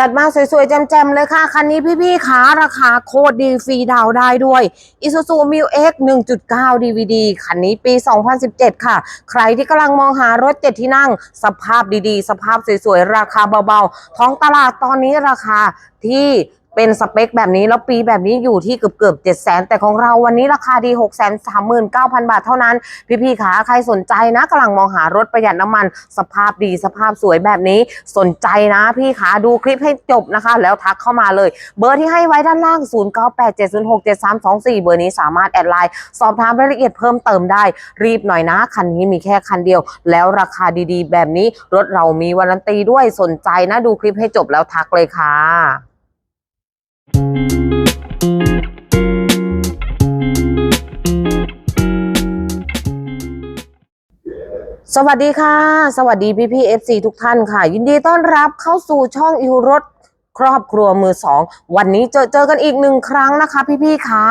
จัดมาสวยๆแจ่มๆเลยค่ะ คันนี้พี่ๆขาราคาโคตรดีฟรีดาวได้ด้วย Isuzu m i l X 1.9 DVD คันนี้ปี 2017 ค่ะ ใครที่กำลังมองหารถเจ็ดที่นั่ง สภาพดีๆ สภาพสวยๆ ราคาเบาๆ ท้องตลาดตอนนี้ราคาที่ เป็นสเปคแบบนี้แล้วปีแบบนี้อยู่ที่เกือบเกือบเจ็ดแสนแต่ของเราวันนี้ราคาดี6 3 3 9 0 0 0บาทเท่านั้น พี่ๆขาใครสนใจนะกำลังมองหารถประหยัดน้ำมัน สภาพดีสภาพสวยแบบนี้สนใจนะพี่ขาดูคลิปให้จบนะคะ แล้วทักเข้ามาเลย เบอร์ที่ให้ไว้ด้านล่าง 0987067324 เบอร์นี้สามารถแอดไลน์สอบถามรายละเอียดเพิ่มเติมได้ รีบหน่อยนะคันนี้มีแค่คันเดียว แล้วราคาดีๆ แบบนี้รถเรามีวารันตีด้วยสนใจนะดูคลิปให้จบแล้วทักเลยค่ะ สวัสดีค่ะ สวัสดีพี่พี่เอฟซีทุกท่านค่ะ ยินดีต้อนรับเข้าสู่ช่องอิวรถครอบครัวมือสอง วันนี้เจอเจอกันอีกหนึ่งครั้งนะคะ พี่พี่คะ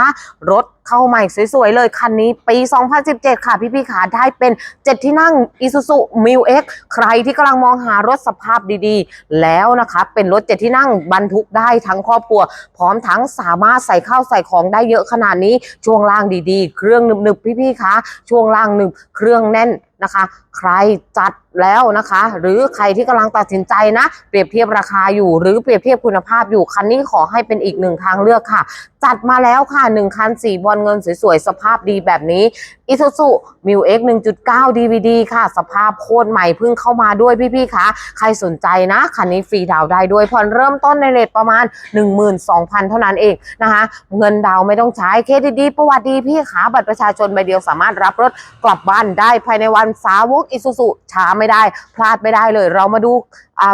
รถ เข้าใหม่สวยๆเลยคันนี้ปี 2017 ค่ะ พี่ๆขาได้เป็น 7 ที่นั่ง Isuzu m i l X ใครที่กำลังมองหารถสภาพดีๆ แล้วนะคะ เป็นรถ 7 ที่นั่งบรรทุกได้ทั้งครอบครัว พร้อมทั้งสามารถใส่ข้าวใส่ของได้เยอะขนาดนี้ ช่วงล่างดีๆ เครื่องหนึบๆ พี่ๆคะช่วงล่างหนึบเครื่องแน่นนะคะ ใครจัดแล้วนะคะ หรือใครที่กำลังตัดสินใจนะ เปรียบเทียบราคาอยู่ หรือเปรียบเทียบคุณภาพอยู่คันนี้ขอให้เป็นอีกหนึ่งทางเลือกค่ะ จัดมาแล้วค่ะ1คัน4บอลเงินสวยๆ สภาพดีแบบนี้ Isuzu m i l X 1.9 DVD ค่ะ สภาพโคตรใหม่เพิ่งเข้ามาด้วยพี่ๆคะใครสนใจนะ คันนี้ฟรีดาวน์ได้ด้วยผ่อนเริ่มต้นในเรทประมาณ 12,000 เท่านั้นเองนะคะ เงินดาวน์ไม่ต้องใช้เครดิตดีประวัติดีพี่ขาบัตรประชาชนใบเดียวสามารถรับรถกลับบ้านได้ภายในวันสาวก Isuzu ช้าไม่ได้ พลาดไม่ได้เลย เรามาดู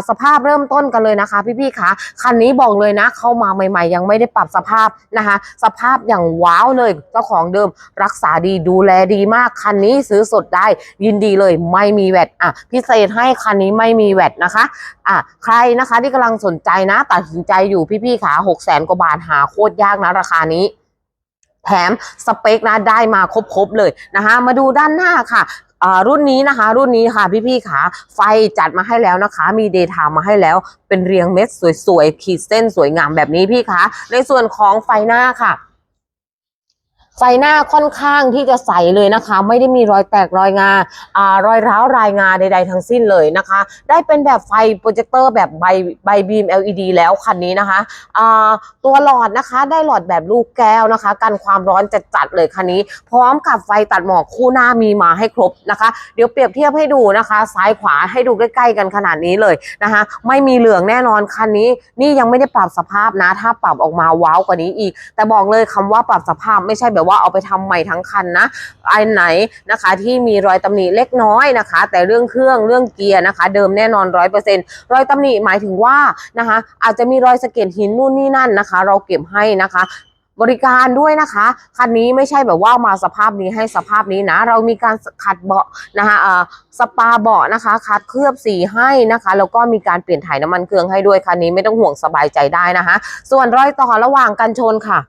สภาพเริ่มต้นกันเลยนะคะ พี่ๆคะคันนี้บอกเลยนะ เข้ามาใหม่ ๆ ยังไม่ได้ปรับสภาพนะคะ สภาพอย่างว้าวเลยเจ้าของเดิมรักษาดีดูแลดีมากคันนี้ซื้อสดได้ยินดีเลยไม่มีแวดอะพิเศษให้คันนี้ไม่มีแวดนะคะอะใครนะคะที่กำลังสนใจนะตัดสินใจอยู่พี่ๆขาหกแสนกว่าบาทหาโคตรยากนะราคานี้ แถมสเปคนะได้มาครบๆเลยนะคะมาดูด้านหน้าค่ะรุ่นนี้นะคะรุ่นนี้ค่ะพี่ๆขาไฟจัดมาให้แล้วนะคะ มีเดทม์มาให้แล้วเป็นเรียงเม็ดสวยๆ ขีดเส้นสวยงามแบบนี้พี่คะในส่วนของไฟหน้าค่ะ ไฟหน้าค่อนข้างที่จะใสเลยนะคะ ไม่ได้มีรอยแตกรอยงาอ่ารอยร้าวรายงาใด ๆ ทั้งสิ้นเลยนะคะ ได้เป็นแบบไฟโปรเจคเตอร์แบบใบใบบีม LED แล้วคันนี้นะคะอ่าตัวหลอดนะคะ ได้หลอดแบบลูกแก้วนะคะ กันความร้อนจัดๆเลยคันนี้ พร้อมกับไฟตัดหมอกคู่หน้ามีมาให้ครบนะคะ เดี๋ยวเปรียบเทียบให้ดูนะคะ ซ้ายขวาให้ดูใกล้ ๆ กันขนาดนี้เลยนะคะ ไม่มีเหลืองแน่นอนคันนี้ นี่ยังไม่ได้ปรับสภาพนะ ถ้าปรับออกมาว้าวกว่านี้อีก แต่บอกเลยคำว่าปรับสภาพไม่ใช่แบบว่าว่าเอาไปทำใหม่ทั้งคันนะไอไหนนะคะ ที่มีรอยตำหนิเล็กน้อยนะคะ แต่เรื่องเครื่องเรื่องเกียร์นะคะ เดิมแน่นอนร้อยเปอร์เซ็นต์รอยตำหนิหมายถึงว่านะคะ อาจจะมีรอยสะเก็ดหินนู่นนี่นั่นนะคะ เราเก็บให้นะคะบริการด้วยนะคะคันนี้ไม่ใช่แบบว่ามาสภาพนี้ให้สภาพนี้นะ เรามีการขัดเบาะนะคะเออสปาเบาะนะคะคัดเคลือบสีให้นะคะแล้วก็มีการเปลี่ยนถ่ายน้ำมันเครื่องให้ด้วยคันนี้ไม่ต้องห่วงสบายใจได้นะคะ ส่วนรอยต่อระหว่างกันชนค่ะ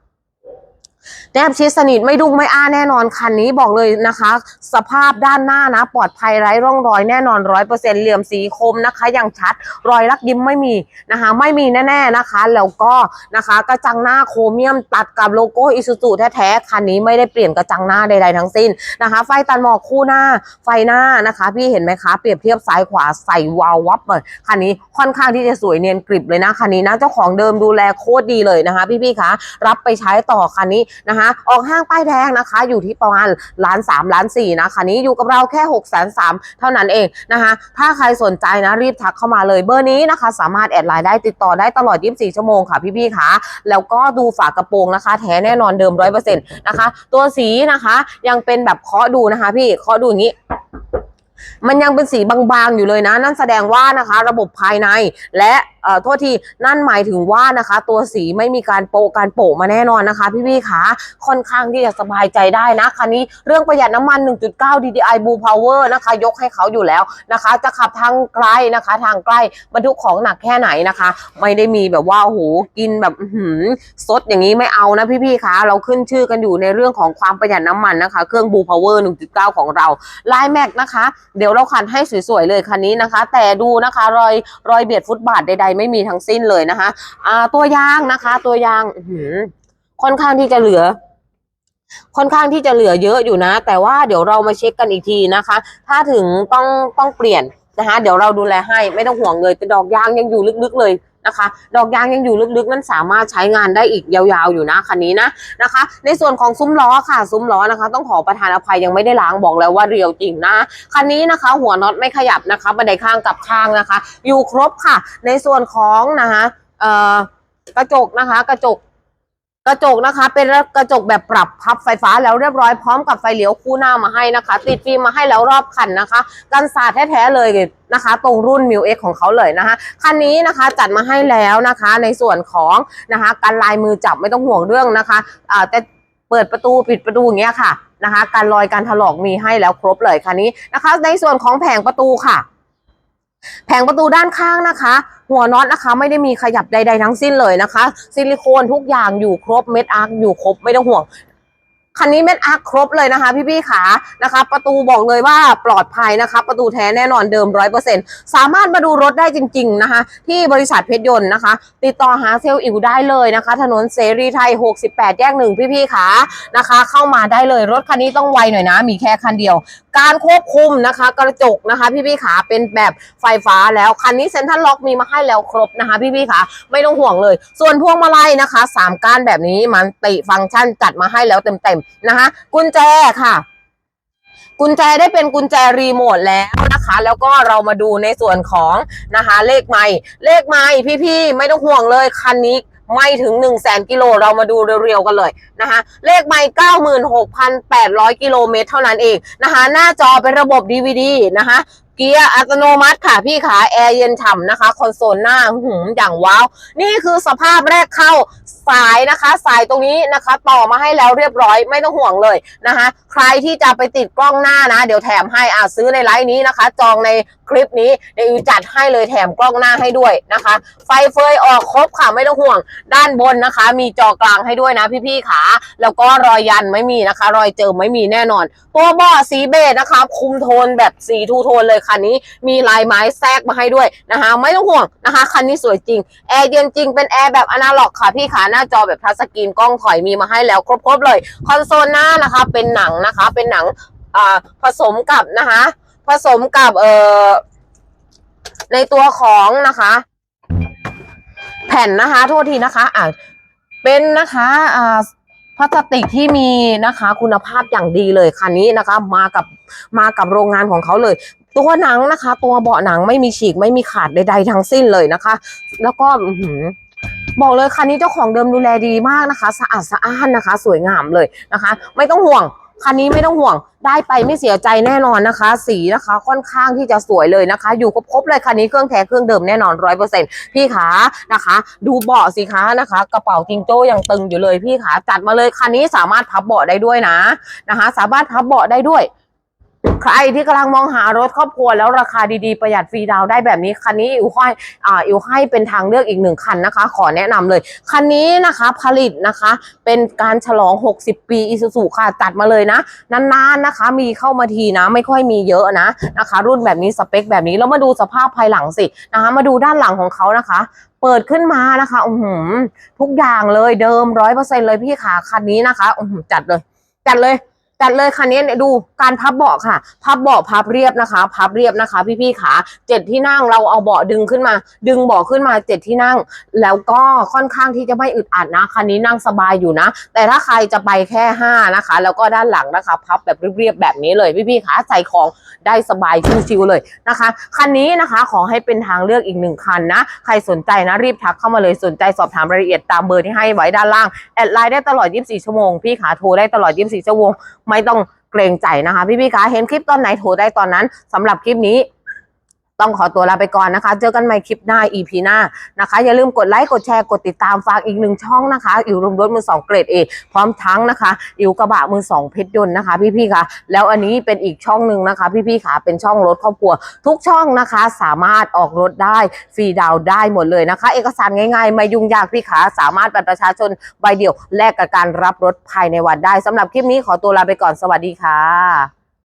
แนบชิดสนิทไม่ดุ้งไม่อ้าแน่นอนคันนี้บอกเลยนะคะ สภาพด้านหน้านะ ปลอดภัยไร้ร่องรอยแน่นอนร้อยเปอร์เซ็นเหลี่ยมสีคมนะคะอย่างชัด รอยลักยิ้มไม่มีนะคะ ไม่มีแน่ ๆนะคะ แล้วก็นะคะกระจังหน้าโครเมียมตัดกับโลโก้อิซูซูแท้ๆคันนี้ไม่ได้เปลี่ยนกระจังหน้าใดๆทั้งสิ้นนะคะ ไฟตัดหมอกคู่หน้า ไฟหน้านะคะ พี่เห็นไหมคะ เปรียบเทียบซ้ายขวาใส่วาววับเลยคันนี้ค่อนข้างที่จะสวยเนียนกริบเลยนะคันนี้นะเจ้าของเดิมดูแลโคตรดีเลยนะคะ พี่ๆคะรับไปใช้ต่อคันนี้นะคะ ออกห้างป้ายแดงนะคะ อยู่ที่ประมาณล้านสามล้านสี่นะคันนี้อยู่กับเราแค่6กแสนสามเท่านั้นเองนะคะ ถ้าใครสนใจนะรีบทักเข้ามาเลยเบอร์นี้นะคะ สามารถแอดไลน์ได้ติดต่อได้ตลอด 24 ชั่วโมงค่ะพี่ๆค่ะแล้วก็ดูฝากระโปรงนะคะ แท้แน่นอนเดิมร้อยเปอร์เซ็นต์นะคะ ตัวสีนะคะยังเป็นแบบเคาะดูนะคะ พี่เคาะดูอย่างนี้มันยังเป็นสีบางๆอยู่เลยนะ นั่นแสดงว่านะคะ ระบบภายในและ เอ่อโทษทีนั่นหมายถึงว่านะคะ ตัวสีไม่มีการโปะการโปะมาแน่นอนนะคะ พี่ๆคะค่อนข้างที่จะสบายใจได้นะคันนี้เรื่องประหยัดน้ำมัน 1.9 DDI Blue Power นะคะ ยกให้เขาอยู่แล้วนะคะ จะขับทางไกลนะคะ ทางใกล้บรรทุกของหนักแค่ไหนนะคะ ไม่ได้มีแบบว่าโอ้โหกินแบบหือซดอย่างนี้ไม่เอานะพี่ๆคะเราขึ้นชื่อกันอยู่ในเรื่องของความประหยัดน้ำมันนะคะ เครื่อง Blue Power 1.9 ของเราไลแม็กนะคะ เดี๋ยวเราคันให้สวยๆเลยคันนี้นะคะ แต่ดูนะคะรอยรอยเบียดฟุตบาทใดๆไม่มีทั้งสิ้นเลยนะคะ อ่า ตัวยางนะคะ ตัวยางอืค่อนข้างที่จะเหลือ ค่อนข้างที่จะเหลือเยอะอยู่นะ แต่ว่าเดี๋ยวเรามาเช็คกันอีกทีนะคะ ถ้าถึงต้องต้องเปลี่ยนนะคะ เดี๋ยวเราดูแลให้ไม่ต้องห่วงเลยแต่ดอกยางยังอยู่ลึกๆเลย นะคะ ดอกยางยังอยู่ลึกๆ นั้นสามารถใช้งานได้อีกยาวๆอยู่นะคันนี้นะนะคะ ในส่วนของซุ้มล้อค่ะ ซุ้มล้อนะคะ ต้องขอประทานอภัยยังไม่ได้ล้างบอกแล้วว่าเรียวจริงนะคันนี้นะคะ หัวน็อตไม่ขยับนะคะบันไดข้างกับข้างนะคะ อยู่ครบค่ะ ในส่วนของนะคะกระจกนะคะ กระจก กระจกนะคะ เป็นกระจกแบบปรับพับไฟฟ้าแล้วเรียบร้อยพร้อมกับไฟเลี้ยวคู่หน้ามาให้นะคะ ติดฟิล์มมาให้แล้วรอบคันนะคะ กันสาดแท้ๆเลยนะคะ ตรงรุ่น m ิวเอ็กของเขาเลยนะคะคันนี้นะคะจัดมาให้แล้วนะคะ ในส่วนของนะคะการลายมือจับไม่ต้องห่วงเรื่องนะคะอ่าแต่เปิดประตูปิดประตูอย่างเงี้ยค่ะนะคะ การลอยการถลอกมีให้แล้วครบเลยคันนี้นะคะ ในส่วนของแผงประตูค่ะ แผงประตูด้านข้างนะคะ หัวน็อตนะคะ ไม่ได้มีขยับใด ๆ ทั้งสิ้นเลยนะคะ ซิลิโคนทุกอย่างอยู่ครบเม็ดอาร์คอยู่ครบไม่ต้องห่วงคันนี้เม็ดอาร์คครบเลยนะคะ พี่ๆขานะคะ ประตูบอกเลยว่าปลอดภัยนะคะ ประตูแท้แน่นอนเดิมร้อยเปอร์เซ็นสามารถมาดูรถได้จริง ๆนะคะ ที่บริษัทเพชรยนต์นะคะ ติดต่อหาเซลล์อิวได้เลยนะคะ ถนนเสรีไทย 68 แยกหนึ่งพี่ๆขานะคะ เข้ามาได้เลยรถคันนี้ต้องไวหน่อยนะ มีแค่คันเดียวการควบคุมนะคะ กระจกนะคะ พี่ๆขาเป็นแบบไฟฟ้าแล้วคันนี้เซ็นทรัลล็อกมีมาให้แล้วครบนะคะ พี่ๆขาไม่ต้องห่วงเลย ส่วนพวงมาลัยนะคะสามก้านแบบนี้มันติฟังก์ชันจัดมาให้แล้วเต็มๆนะคะ กุญแจค่ะกุญแจได้เป็นกุญแจรีโมทแล้วนะคะ แล้วก็เรามาดูในส่วนของนะคะ เลขไม้เลขไม้พี่ๆ ไม่ต้องห่วงเลยคันนี้ ไม่ถึง 1 0 0 0 0แสนกิโลเรามาดูเรียวๆกันเลยนะคะ เลขไม้96,800 กิโลเมตรเท่านั้นเองนะคะ หน้าจอเป็นระบบ DVD นะคะ กียร์อัตโนมัติค่ะพี่ขาแอร์เย็นฉ่ำนะคะ คอนโซลหน้าหืออย่างว้าว นี่คือสภาพแรกเข้าสายนะคะ สายตรงนี้นะคะ ต่อมาให้แล้วเรียบร้อยไม่ต้องห่วงเลยนะคะ ใครที่จะไปติดกล้องหน้านะ เดี๋ยวแถมให้อ่าซื้อในไลน์นี้นะคะ จองในคลิปนี้เดี๋ยวจัดให้เลยแถมกล้องหน้าให้ด้วยนะคะ ไฟเฟยออกครบค่ะไม่ต้องห่วง ด้านบนนะคะ มีจอกลางให้ด้วยนะพี่ๆขาแล้วก็รอยยันไม่มีนะคะ รอยเจิมไม่มีแน่นอน ตัวเบาะสีเบจนะคะ คุมโทนแบบสีทูโทนเลยคันนี้มีลายไม้แทรกมาให้ด้วยนะคะ ไม่ต้องห่วงนะคะ คันนี้สวยจริง แอร์เย็นจริง เป็นแอร์แบบอนาล็อกค่ะพี่ขาหน้าจอแบบทัชสกรีนกล้องถอยมีมาให้แล้วครบๆเลย คอนโซลหน้านะคะ เป็นหนังนะคะ เป็นหนังผสมกับนะคะ ผสมกับเอ่อในตัวของนะคะ แผ่นนะคะ โทษทีนะคะอ่าเป็นนะคะอ่าพลาสติกที่มีนะคะคุณภาพอย่างดีเลยคันนี้นะคะ มากับมากับโรงงานของเขาเลย ตัวหนังนะคะ ตัวเบาะหนังไม่มีฉีกไม่มีขาดใด ๆ ทั้งสิ้นเลยนะคะ แล้วก็บอกเลยคันนี้เจ้าของเดิมดูแลดีมากนะคะ สะอาดสะอ้านนะคะ สวยงามเลยนะคะ ไม่ต้องห่วงคันนี้ไม่ต้องห่วงได้ไปไม่เสียใจแน่นอนนะคะ สีนะคะค่อนข้างที่จะสวยเลยนะคะ อยู่ครบๆเลยคันนี้เครื่องแท้เครื่องเดิมแน่นอนร้อยเปอร์เซ็นพี่ขานะคะ ดูเบาะสิคะนะคะ กระเป๋าจิงโจ้ยังตึงอยู่เลยพี่ขาจัดมาเลยคันนี้สามารถพับเบาะได้ด้วยนะนะคะ สามารถพับเบาะได้ด้วย ใครที่กำลังมองหารถครอบครัวแล้วราคาดีๆ ประหยัดฟรีดาวได้แบบนี้คันนี้อิวให้อ่าอิวให้เป็นทางเลือกอีกหนึ่งคันนะคะ ขอแนะนำเลย คันนี้นะคะผลิตนะคะ เป็นการฉลอง 60 ปีอิซูซูค่ะจัดมาเลยนะ นานๆนะคะ มีเข้ามาทีนะ ไม่ค่อยมีเยอะนะนะคะ รุ่นแบบนี้สเปคแบบนี้แล้วมาดูสภาพภายหลังสินะคะ มาดูด้านหลังของเขานะคะเปิดขึ้นมานะคะอือหือทุกอย่างเลยเดิมร้อยเปอร์เซ็นเลยพี่ขาคันนี้นะคะอือหือจัดเลย จัดเลย จัดเลยคันนี้เนี่ยดูการพับเบาะค่ะ พับเบาะพับเรียบนะคะ พับเรียบนะคะ พี่ๆขาเจ็ดที่นั่งเราเอาเบาะดึงขึ้นมา ดึงเบาะขึ้นมาเจ็ดที่นั่ง แล้วก็ค่อนข้างที่จะไม่อึดอัดนะคันนี้นั่งสบายอยู่นะ แต่ถ้าใครจะไปแค่ห้านะคะ แล้วก็ด้านหลังนะคะ พับแบบเรียบๆแบบนี้เลยพี่ๆขาใส่ของได้สบายชิวๆเลยนะคะคันนี้นะคะขอให้เป็นทางเลือกอีกหนึ่งคันนะ ใครสนใจนะรีบทักเข้ามาเลยสนใจสอบถามรายละเอียดตามเบอร์ที่ให้ไว้ด้านล่างแอดไลน์ได้ตลอด 24 ชั่วโมงพี่ขาโทรได้ตลอด 24 ชั่วโมงไม่ต้องเกรงใจนะคะ พี่พี่ขาเห็นคลิปตอนไหนโทรได้ตอนนั้นสำหรับคลิปนี้ ต้องขอตัวลาไปก่อนนะคะ เจอกันใหม่คลิปหน้า EP หน้านะคะ อย่าลืมกดไลค์กดแชร์กดติดตามฝากอีกหนึ่งช่องนะคะอิวรวมรถมือสองเกรดเอพร้อมทั้งนะคะอิวกระบะมือสองเพชรยนต์นะคะพี่พี่ๆคะแล้วอันนี้เป็นอีกช่องหนึ่งนะคะ พี่พี่ๆขาเป็นช่องรถครอบครัว ทุกช่องนะคะ สามารถออกรถได้ฟรีดาวได้หมดเลยนะคะ เอกสารง่ายๆ ไม่ยุ่งยากพี่ขาสามารถบัตรประชาชนใบเดียวแลกกับการรับรถภายในวันได้สำหรับคลิปนี้ขอตัวลาไปก่อนสวัสดีค่ะ